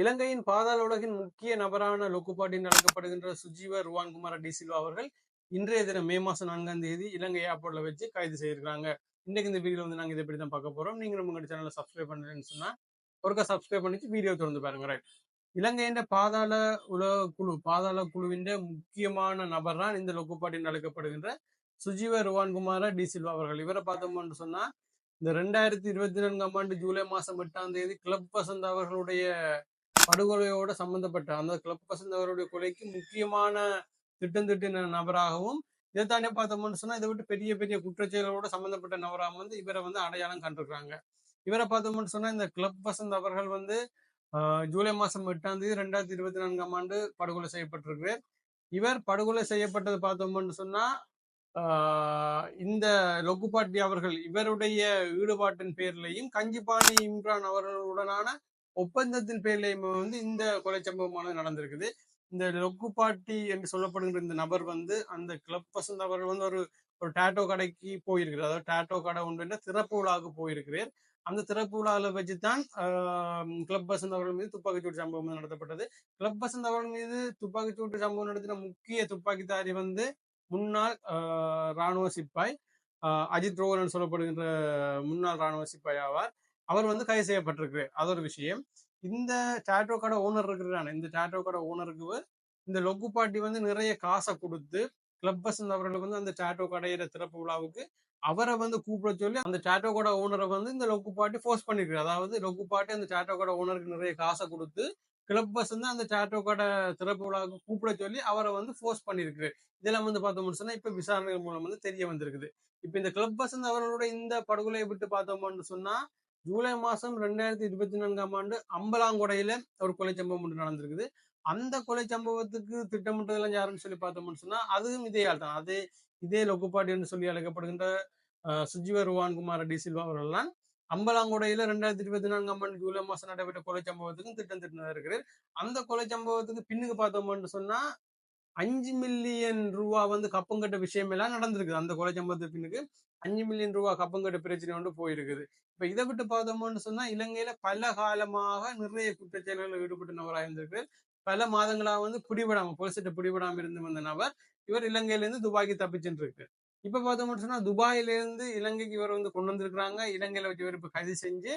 இலங்கையின் பாதாள உலகின் முக்கிய நபரான லோக்குபாட்டின் அழைக்கப்படுகின்ற சுஜீவ ருவான்குமார டிசில்வா அவர்கள் இன்றைய தினம் மே மாசம் நான்காம் தேதி இலங்கை ஏர்போர்ட்ல வச்சு கைது செய்திருக்காங்க இன்னைக்கு இந்த வீடியோ வந்து நாங்க இதை பற்றி தான் பார்க்க போறோம். நீங்களும் உங்க சேனலை சப்ஸ்கிரைப் பண்ணுறேன்னு சொன்னா ஒருக்கா சப்ஸ்கிரைப் பண்ணிட்டு வீடியோ திறந்து பாருங்க. ரைட் இலங்கையின் பாதாள உலக குழு பாதாள குழுவின் முக்கியமான நபர் தான் இந்த லொக்குபாட்டி அழைக்கப்படுகின்ற சுஜீவ ருவான்குமார டி சில்வா அவர்கள். இவரை பார்த்தோம்னு சொன்னா இந்த ரெண்டாயிரத்தி இருபத்தி நான்காம் ஆண்டு ஜூலை மாசம் எட்டாம் தேதி கிளப் வசந்த் அவர்களுடைய படுகொலையோட சம்பந்தப்பட்ட அந்த கிளப் வசந்த் அவருடைய கொலைக்கு முக்கியமான திட்டம் திட்டின நபராகவும் இதை தானே பார்த்தோம்னு சொன்னா இதை விட்டு பெரிய பெரிய குற்றச்செயலோட சம்பந்தப்பட்ட நபராக வந்து இவரை வந்து அடையாளம் கண்டிருக்கிறாங்க. இவரை பார்த்தோம்னு சொன்னா இந்த கிளப் வசந்த் அவர்கள் வந்து ஆஹ், ஜூலை மாசம் எட்டாம் தேதி ரெண்டாயிரத்தி இருபத்தி நான்காம் ஆண்டு படுகொலை செய்யப்பட்டிருக்கு. இவர் படுகொலை செய்யப்பட்டது பார்த்தோம்னு சொன்னா ஆஹ், இந்த லொக்குபாட்டி அவர்கள் இவருடைய ஈடுபாட்டின் பேர்லையும் கஞ்சிபாணி இம்ரான் அவர்களுடனான ஒப்பந்தத்தின் பேர்லையும் வந்து இந்த கொலை சம்பவமானது நடந்திருக்குது. இந்த லொக்குபாட்டி என்று சொல்லப்படுகின்ற இந்த நபர் வந்து அந்த கிளப் வசந்த் அவர்கள் வந்து ஒரு ஒரு டாட்டோ கடைக்கு போயிருக்கிறார். அதாவது டாட்டோ கடை ஒன்று திறப்பு விழாவுக்கு போயிருக்கிறார். அந்த திறப்பு விழாவில் வச்சு தான் கிளப் வசந்த் அவர்கள் மீது துப்பாக்கிச்சூடு சம்பவம் நடத்தப்பட்டது. கிளப் வசந்த் அவர்கள் மீது துப்பாக்கிச்சூடு சம்பவம் நடத்தின முக்கிய துப்பாக்கிதாரி வந்து முன்னாள் ஆஹ், ராணுவ சிப்பாய் அஜித் ரோகன் சொல்லப்படுகின்ற முன்னாள் ராணுவ சிப்பாய் ஆவார். அவர் வந்து கைது செய்யப்பட்டிருக்கு. அது ஒரு விஷயம். இந்த டாட்டோ கடை ஓனர் இருக்கிறான இந்த டாட்டோ கடை ஓனருக்கு இந்த லொக்கு பாட்டி வந்து நிறைய காசை கொடுத்து கிளப் வசந்த் அவர்களுக்கு வந்து அந்த டாட்டோ கடையிற திறப்பு விழாவுக்கு அவரை வந்து கூப்பிட சொல்லி அந்த டாட்டோ கடை ஓனரை வந்து இந்த லொக்கு பாட்டி ஃபோர்ஸ் பண்ணிருக்கு அதாவது லொக்கு பாட்டி அந்த டாட்டோ கடை ஓனருக்கு நிறைய காசை கொடுத்து கிளப் பஸ் வந்து அந்த டாட்டோ கடை திறப்பு விழாவுக்கு கூப்பிட சொல்லி அவரை வந்து ஃபோர்ஸ் பண்ணிருக்கு இதெல்லாம் வந்து பார்த்தோம்னு சொன்னா இப்ப விசாரணைகள் மூலம் வந்து தெரிய வந்திருக்குது. இப்ப இந்த கிளப் பஸ் அவர்களோட இந்த படுகொலையை விட்டு பார்த்தோம்னு சொன்னா ஜூலை மாசம் ரெண்டாயிரத்தி இருபத்தி நான்காம் ஆண்டு அம்பலாங்கொடையில ஒரு கொலை சம்பவம் ஒன்று நடந்திருக்குது. அந்த கொலை சம்பவத்துக்கு திட்டமிட்டதெல்லாம் யாருன்னு சொல்லி பார்த்தோம்னு சொன்னா அதுவும் இதே ஆள் தான். அதே இதே லொக்குப்பாட்டி என்று சொல்லி அழைக்கப்படுகின்ற அஹ், ருவான்குமார் டி. சில்வா அவர்கள் அம்பலாங்கொடையில ரெண்டாயிரத்தி இருபத்தி நான்காம் ஆண்டு ஜூலை மாசம் நடைபெற்ற கொலை சம்பவத்துக்கும் திட்டம் திட்டம் இருக்கிறார் அந்த கொலை சம்பவத்துக்கு பின்னுக்கு பார்த்தோம்னு சொன்னா அஞ்சு மில்லியன் ரூபா வந்து கப்பங்கட்ட விஷயம் எல்லாம் நடந்திருக்குது. அந்த கொலை சம்பவத்துக்கு பின்னுக்கு அஞ்சு மில்லியன் ரூபா கப்பங்கட்ட பிரச்சனை வந்து போயிருக்குது. இப்ப இதை விட்டு பார்த்தோம்னு சொன்னா இலங்கையில பல காலமாக நிறைய குற்றச்செயல்களில் ஈடுபட்ட நபராக இருந்திருக்கு பல மாதங்களாக வந்து பிடிபடாம போலீஸ்கிட்ட பிடிபடாம இருந்து வந்த நபர் இவர் இலங்கையில இருந்து துபாய்க்கு தப்பிச்சுட்டு இருக்கு இப்ப பார்த்தோம்னு சொன்னா துபாயில இருந்து இலங்கைக்கு இவர் வந்து கொண்டு வந்திருக்கிறாங்க. இலங்கையில வச்சு இவர் இப்ப கைது செஞ்சு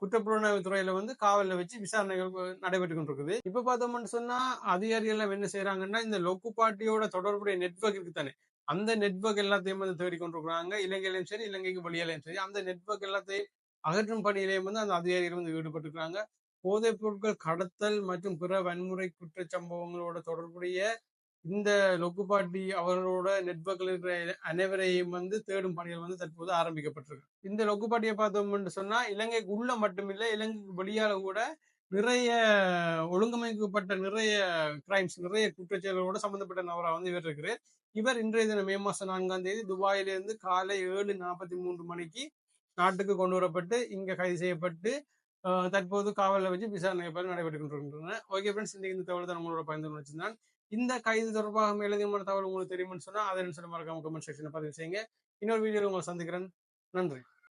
குற்றப்புலனாய்வு துறையில வந்து காவலில் வச்சு விசாரணைகள் நடைபெற்று கொண்டிருக்குது இப்ப பார்த்தோம்னு சொன்னா அதிகாரிகள் எல்லாம் என்ன செய்யறாங்கன்னா இந்த லொக்கு பார்ட்டியோட தொடர்புடைய நெட்ஒர்க் இருக்கு தானே அந்த நெட்வொர்க் எல்லாத்தையும் வந்து தேடி கொண்டிருக்கிறாங்க இலங்கையிலையும் சரி இலங்கைக்கு வெளியிலையும் சரி. அந்த நெட்வொர்க் எல்லாத்தையும் அகற்றும் பணியிலையும் வந்து அந்த அதிகாரிகள் வந்து ஈடுபட்டுருக்காங்க போதைப் பொருட்கள் கடத்தல் மற்றும் பிற வன்முறை குற்ற சம்பவங்களோட தொடர்புடைய இந்த லொக்குபாட்டி அவர்களோட நெட்வொர்க்கில் இருக்கிற அனைவரையும் வந்து தேடும் பணிகள் வந்து தற்போது ஆரம்பிக்கப்பட்டிருக்கு. இந்த லொக்குபாட்டியை பார்த்தோம்னு சொன்னா இலங்கைக்கு உள்ள மட்டுமில்லை இலங்கைக்கு வெளியால கூட நிறைய ஒழுங்கமைக்கப்பட்ட நிறைய கிரைம்ஸ் நிறைய குற்றச்செயல்களோட சம்பந்தப்பட்ட நபராக வந்து இவர் இருக்கிறார். இவர் இன்றைய தினம் மே மாசம் நான்காம் தேதி துபாயிலிருந்து காலை ஏழு நாற்பத்தி மூன்று மணிக்கு நாட்டுக்கு கொண்டு வரப்பட்டு இங்க கைது செய்யப்பட்டு தற்போது காவலில் வச்சு விசாரணை நடைபெற்று நடைபெற்றுக் கொண்டிருக்கின்றன. ஓகே ஃப்ரெண்ட்ஸ் இன்னைக்கு இந்த தகவல் தான் நம்மளோட பயந்து வச்சிருந்தான். இந்த கைது தொடர்பாக எழுதிய தகவல் உங்களுக்கு தெரியும்னு சொன்னா அதை சொல்ல மறக்காம கமெண்ட் செக்ஷனில் பதிவு செய்யுங்க. இன்னொரு வீடியோவில் உங்களை சந்திக்கிறேன். நன்றி.